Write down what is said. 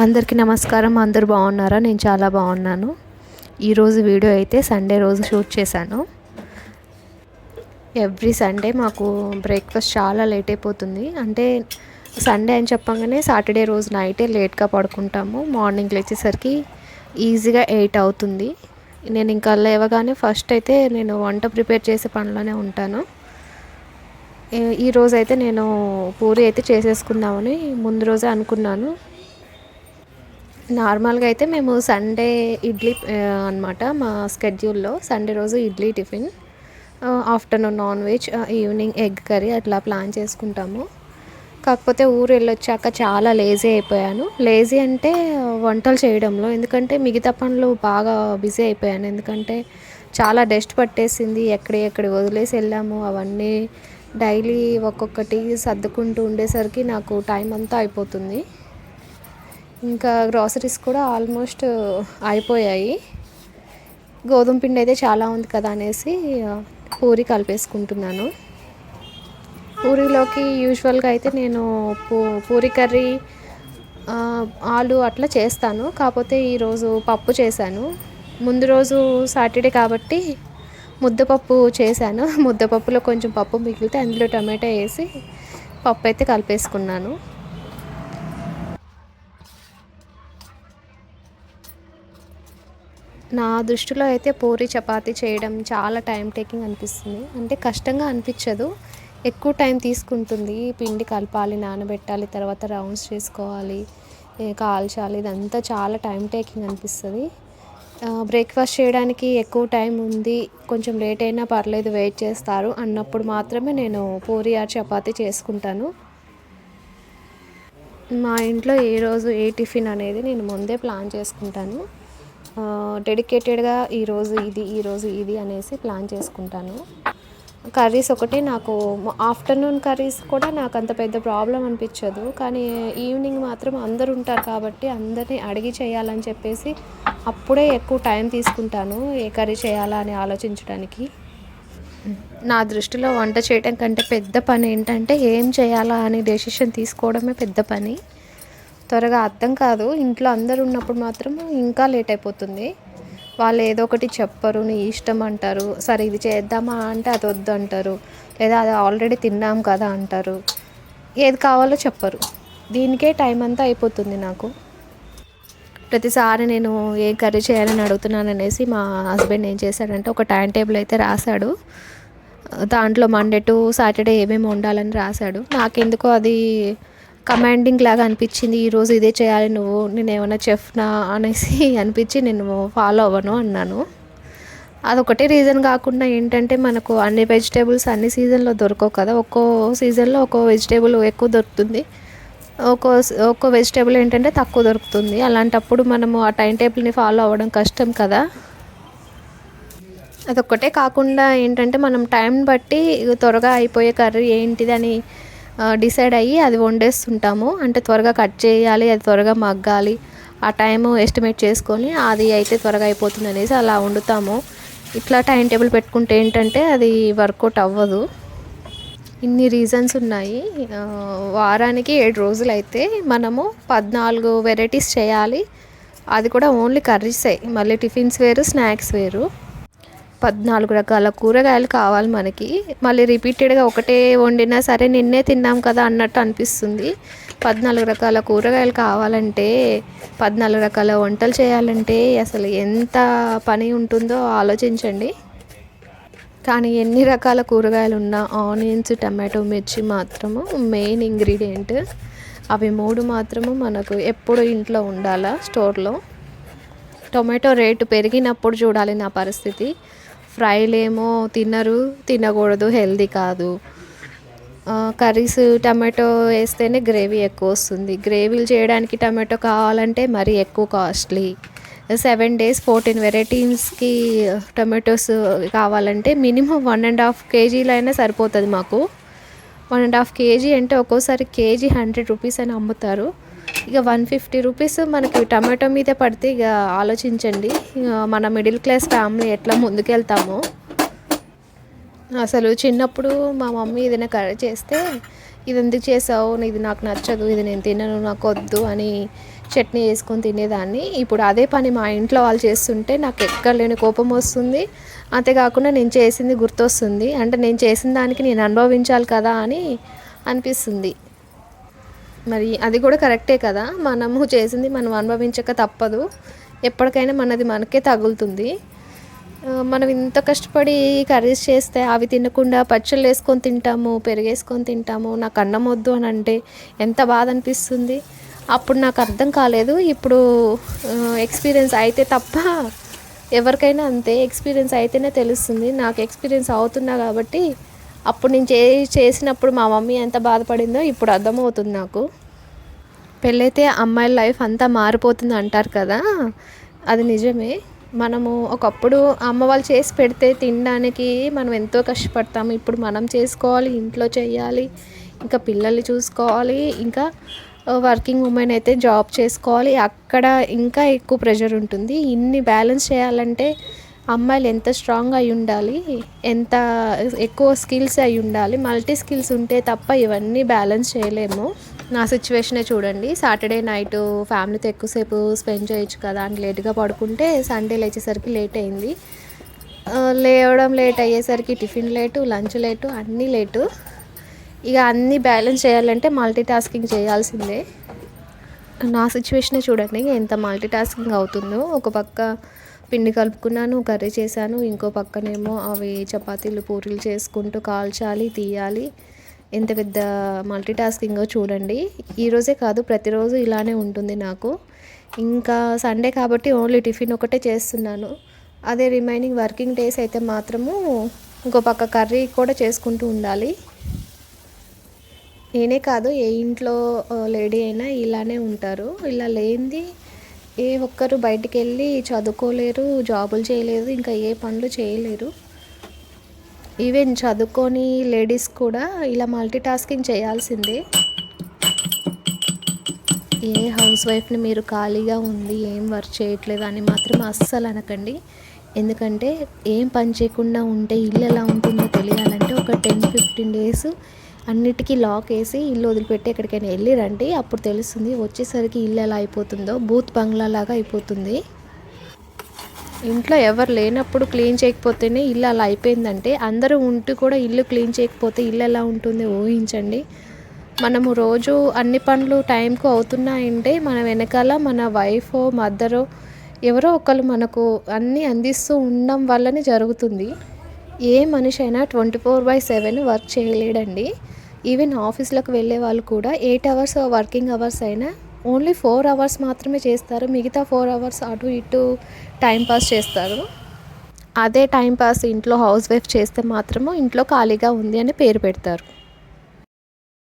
అందరికీ నమస్కారం. అందరు బాగున్నారా? నేను చాలా బాగున్నాను. ఈరోజు వీడియో అయితే సండే రోజు షూట్ చేశాను. ఎవ్రీ సండే మాకు బ్రేక్ఫాస్ట్ చాలా లేట్ అయిపోతుంది. అంటే సండే అని చెప్పగానే సాటర్డే రోజు నైటే లేట్గా పడుకుంటాము. మార్నింగ్ లేచేసరికి ఈజీగా ఎయిట్ అవుతుంది. నేను ఇంకా లేవగానే ఫస్ట్ అయితే నేను వంట ప్రిపేర్ చేసే పనిలోనే ఉంటాను. ఈరోజు అయితే నేను పూరి అయితే చేసేసుకుందామని ముందు రోజే అనుకున్నాను. నార్మల్గా అయితే మేము సండే ఇడ్లీ అనమాట మా స్కెడ్యూల్లో. సండే రోజు idli tiffin afternoon non veg evening egg curry అట్లా ప్లాన్ చేసుకుంటాము. కాకపోతే ఊరు వెళ్ళొచ్చాక చాలా లేజీ అయిపోయాను. లేజీ అంటే వంటలు చేయడంలో ఎందుకంటే మిగతా పనులు బాగా బిజీ అయిపోయాను. ఎందుకంటే చాలా డస్ట్ పట్టేసింది ఎక్కడ ఎక్కడ వదిలేసి వెళ్ళాము. అవన్నీ డైలీ ఒక్కొక్కటి సర్దుకుంటూ ఉండేసరికి నాకు టైం అంతా అయిపోతుంది. ఇంకా గ్రాసరీస్ కూడా ఆల్మోస్ట్ uh, అయిపోయాయి. గోధుమ పిండి అయితే చాలా ఉంది కదా అనేసి uh, పూరి కలిపేసుకుంటున్నాను. పూరిలోకి యూజువల్గా అయితే నేను పూ పూరి కర్రీ ఆలు అట్లా చేస్తాను. కాకపోతే ఈరోజు పప్పు చేశాను. ముందు రోజు సాటర్డే కాబట్టి ముద్దపప్పు చేశాను. ముద్దపప్పులో కొంచెం పప్పు మిగిలితే అందులో టమాటా వేసి పప్పు అయితే కలిపేసుకున్నాను. నా దృష్టిలో అయితే పూరి చపాతీ చేయడం చాలా టైం టేకింగ్ అనిపిస్తుంది. అంటే కష్టంగా అనిపించదు. ఎక్కువ టైం తీసుకుంటుంది. పిండి కలపాలి నానబెట్టాలి తర్వాత రౌండ్స్ చేసుకోవాలి కాల్చాలి ఇదంతా చాలా టైం టేకింగ్ అనిపిస్తుంది. బ్రేక్ఫాస్ట్ చేయడానికి ఎక్కువ టైం ఉంది. కొంచెం లేట్ అయినా పర్లేదు వెయిట్ చేస్తారు. అన్నప్పుడు మాత్రమే నేను పూరి ఆర్ చపాతీ చేసుకుంటాను. మా ఇంట్లో ఏ రోజు ఏ టిఫిన్ అనేది నేను ముందే ప్లాన్ చేసుకుంటాను. డెడికేటెడ్గా ఈరోజు ఇది ఈరోజు ఇది అనేసి ప్లాన్ చేసుకుంటాను. కర్రీస్ ఒకటి నాకు ఆఫ్టర్నూన్ కర్రీస్ కూడా నాకు అంత పెద్ద ప్రాబ్లం అనిపించదు. కానీ ఈవినింగ్ మాత్రం అందరు ఉంటారు కాబట్టి అందరినీ అడిగి చేయాలని చెప్పేసి అప్పుడే ఎక్కువ టైం తీసుకుంటాను ఏ కర్రీ చేయాలా అని ఆలోచించడానికి. నా దృష్టిలో వంట చేయడం కంటే పెద్ద పని ఏంటంటే ఏం చేయాలా అని డెసిషన్ తీసుకోవడమే పెద్ద పని. త్వరగా అర్థం కాదు. ఇంట్లో అందరు ఉన్నప్పుడు మాత్రం ఇంకా లేట్ అయిపోతుంది. వాళ్ళు ఏదో ఒకటి చెప్పరు నీ ఇష్టం అంటారు. సరే ఇది చేద్దామా అంటే అది వద్దు అంటారు. లేదా అది ఆల్రెడీ తిన్నాం కదా అంటారు. ఏది కావాలో చెప్పరు. దీనికే టైం అంతా అయిపోతుంది నాకు. ప్రతిసారి నేను ఏ కర్రీ చేయాలని అడుగుతున్నాను అనేసి మా హస్బెండ్ ఏం చేశాడంటే ఒక టైం టేబుల్ అయితే రాశాడు. దాంట్లో మండే టు సాటర్డే ఏమేమి ఉండాలని రాశాడు. నాకెందుకో అది కమాండింగ్ లాగా అనిపించింది ఈరోజు ఇదే చేయాలి నువ్వు నేను ఏమైనా చెఫ్నా అనేసి అనిపించి నేను ఫాలో అవ్వను అన్నాను. అదొకటే రీజన్ కాకుండా ఏంటంటే మనకు అన్ని వెజిటేబుల్స్ అన్ని సీజన్లో దొరకవు కదా. ఒక్కో సీజన్లో ఒక్కో వెజిటేబుల్ ఎక్కువ దొరుకుతుంది. ఒక్కో ఒక్కో వెజిటేబుల్ ఏంటంటే తక్కువ దొరుకుతుంది. అలాంటప్పుడు మనము ఆ టైం టేబుల్ని ఫాలో అవ్వడం కష్టం కదా. అదొక్కటే కాకుండా ఏంటంటే మనం టైం బట్టి త్వరగా అయిపోయే కర్రీ ఏంటిది అని డిసైడ్ అయ్యి అది వండేస్తుంటాము. అంటే త్వరగా కట్ చేయాలి అది త్వరగా మగ్గాలి ఆ టైము ఎస్టిమేట్ చేసుకొని అది అయితే త్వరగా అయిపోతుంది అనేసి అలా వండుతాము. ఇట్లా టైం టేబుల్ పెట్టుకుంటే ఏంటంటే అది వర్కౌట్ అవ్వదు. ఇన్ని రీజన్స్ ఉన్నాయి. వారానికి ఏడు రోజులు అయితే మనము పద్నాలుగు వెరైటీస్ చేయాలి. అది కూడా ఓన్లీ కర్రీసే. మళ్ళీ టిఫిన్స్ వేరు స్నాక్స్ వేరు. పద్నాలుగు రకాల కూరగాయలు కావాలి మనకి. మళ్ళీ రిపీటెడ్గా ఒకటే వండినా సరే నిన్నే తిన్నాం కదా అన్నట్టు అనిపిస్తుంది. పద్నాలుగు రకాల కూరగాయలు కావాలంటే పద్నాలుగు రకాల వంటలు చేయాలంటే అసలు ఎంత పని ఉంటుందో ఆలోచించండి. కానీ ఎన్ని రకాల కూరగాయలు ఉన్నా ఆనియన్స్ టమాటో మిర్చి మాత్రము మెయిన్ ఇంగ్రీడియంట్. అవి మూడు మాత్రము మనకు ఎప్పుడు ఇంట్లో ఉండాలా స్టోర్లో. టొమాటో రేటు పెరిగినప్పుడు చూడాలి నా పరిస్థితి. ఫ్రైలేమో తినరు తినకూడదు హెల్దీ కాదు. కర్రీస్ టమాటో వేస్తేనే గ్రేవీ ఎక్కువ వస్తుంది. గ్రేవీలు చేయడానికి టమాటో కావాలంటే మరీ ఎక్కువ కాస్ట్లీ. సెవెన్ డేస్ ఫోర్టీన్ వెరైటీస్కి టమాటోస్ కావాలంటే మినిమం వన్ అండ్ హాఫ్ కేజీలు అయినా సరిపోతుంది మాకు. వన్ అండ్ హాఫ్ కేజీ అంటే ఒక్కోసారి కేజీ హండ్రెడ్ రూపీస్ అని అమ్ముతారు. ఇక వన్ ఫిఫ్టీ రూపీస్ మనకి టమాటో మీద పడితే ఇక ఆలోచించండి. మన మిడిల్ క్లాస్ ఫ్యామిలీ ఎట్లా ముందుకెళ్తామో. అసలు చిన్నప్పుడు మా మమ్మీ ఏదైనా కర్రీ చేస్తే ఇది ఎందుకు చేసావు? ఇది నాకు నచ్చదు. ఇది నేను తినను. నాకు వద్దు అని చట్నీ వేసుకొని తినేదాన్ని. ఇప్పుడు అదే పని మా ఇంట్లో వాళ్ళు చేస్తుంటే నాకు ఎక్కడ లేని కోపం వస్తుంది. అంతేకాకుండా నేను చేసింది గుర్తొస్తుంది. అంటే నేను చేసిన దానికి నేను అనుభవించాలి కదా అని అనిపిస్తుంది. మరి అది కూడా కరెక్టే కదా? మనము చేసింది మనం అనుభవించక తప్పదు. ఎప్పటికైనా మనది మనకే తగులుతుంది. మనం ఇంత కష్టపడి కర్రీస్ చేస్తే అవి తినకుండా పచ్చళ్ళు వేసుకొని తింటాము పెరిగేసుకొని తింటాము నాకు అన్నం వద్దు అని అంటే ఎంత బాధ అనిపిస్తుంది. అప్పుడు నాకు అర్థం కాలేదు. ఇప్పుడు ఎక్స్పీరియన్స్ అయితే తప్ప ఎవరికైనా అంతే. ఎక్స్పీరియన్స్ అయితేనే తెలుస్తుంది. నాకు ఎక్స్పీరియన్స్ అవుతున్నా కాబట్టి అప్పుడు నేను చే చేసినప్పుడు మా మమ్మీ ఎంత బాధపడిందో ఇప్పుడు అర్థమవుతుంది నాకు. పెళ్ళైతే అమ్మాయిల లైఫ్ అంతా మారిపోతుంది అంటారు కదా అది నిజమే. మనము ఒకప్పుడు అమ్మ వాళ్ళు చేసి పెడితే తినడానికి మనం ఎంతో కష్టపడతాము. ఇప్పుడు మనం చేసుకోవాలి ఇంట్లో చేయాలి ఇంకా పిల్లల్ని చూసుకోవాలి ఇంకా వర్కింగ్ ఉమెన్ అయితే జాబ్ చేసుకోవాలి. అక్కడ ఇంకా ఎక్కువ ప్రెషర్ ఉంటుంది. ఇన్ని బ్యాలెన్స్ చేయాలంటే అమ్మాయిలు ఎంత స్ట్రాంగ్ అయి ఉండాలి ఎంత ఎక్కువ స్కిల్స్ అయి ఉండాలి మల్టీ స్కిల్స్ ఉంటే తప్ప ఇవన్నీ బ్యాలెన్స్ చేయలేము. నా సిచ్యువేషనే చూడండి. సాటర్డే నైట్ ఫ్యామిలీతో ఎక్కువసేపు స్పెండ్ చేయొచ్చు కదా అని లేట్గా పడుకుంటే సండే లేచేసరికి లేట్ అయింది. లేవడం లేట్ అయ్యేసరికి టిఫిన్ లేటు లంచ్ లేటు అన్నీ లేటు ఇక అన్నీ బ్యాలెన్స్ చేయాలంటే మల్టీ టాస్కింగ్ చేయాల్సిందే. నా సిచ్యువేషనే చూడండి. ఎంత మల్టీ టాస్కింగ్ అవుతుందో. ఒక పక్క పిండి కలుపుకున్నాను కర్రీ చేశాను. ఇంకో పక్కనేమో అవి చపాతీలు పూరీలు చేసుకుంటూ కాల్చాలి తీయాలి. ఎంత పెద్ద మల్టీ టాస్కింగో చూడండి ఈరోజే కాదు ప్రతిరోజు ఇలానే ఉంటుంది నాకు. ఇంకా సండే కాబట్టి ఓన్లీ టిఫిన్ ఒకటే చేస్తున్నాను. అదే రిమైనింగ్ వర్కింగ్ డేస్ అయితే మాత్రము ఇంకో పక్క కర్రీ కూడా చేసుకుంటూ ఉండాలి. నేనే కాదు ఏ ఇంట్లో లేడీ అయినా ఇలానే ఉంటారు. ఇలా లేనిది ఏ ఒక్కరు బయటికి వెళ్ళి చదువుకోలేరు జాబులు చేయలేరు ఇంకా ఏ పనులు చేయలేరు. ఈవెన్ చదువుకొని లేడీస్ కూడా ఇలా మల్టీ టాస్కింగ్ చేయాల్సిందే. ఏ హౌస్ వైఫ్ని మీరు ఖాళీగా ఉంది ఏం వర్క్ చేయట్లేదు అని మాత్రం అస్సలు అనకండి. ఎందుకంటే ఏం పని చేయకుండా ఉంటే ఇల్లు ఎలా ఉంటుందో తెలియాలంటే ఒక టెన్ ఫిఫ్టీన్ డేస్ అన్నిటికీ లాక్ వేసి ఇల్లు వదిలిపెట్టి ఎక్కడికైనా వెళ్ళి రండి. అప్పుడు తెలుస్తుంది వచ్చేసరికి ఇల్లు ఎలా అయిపోతుందో. బూత్ బంగ్లా లాగా అయిపోతుంది. ఇంట్లో ఎవరు లేనప్పుడు క్లీన్ చేయకపోతేనే ఇల్లు అలా అయిపోయిందంటే అందరూ ఉంటూ కూడా ఇల్లు క్లీన్ చేయకపోతే ఇల్లు ఎలా ఉంటుంది ఊహించండి. మనము రోజు అన్ని పనులు టైంకు అవుతున్నాయంటే మన వెనకాల మన వైఫ్ మదరు ఎవరో ఒకరు మనకు అన్నీ అందిస్తూ ఉండడం వల్లనే జరుగుతుంది. ఏ మనిషి అయినా twenty four by seven work చేయలేడండి. Even ఆఫీస్లోకి వెళ్ళే వాళ్ళు కూడా ఎయిట్ అవర్స్ వర్కింగ్ అవర్స్ అయినా ఓన్లీ ఫోర్ అవర్స్ మాత్రమే చేస్తారు. మిగతా ఫోర్ అవర్స్ అటు ఇటు టైంపాస్ చేస్తారు. అదే టైంపాస్ ఇంట్లో హౌస్ వైఫ్ చేస్తే మాత్రము ఇంట్లో ఖాళీగా ఉంది అని పేరు పెడతారు.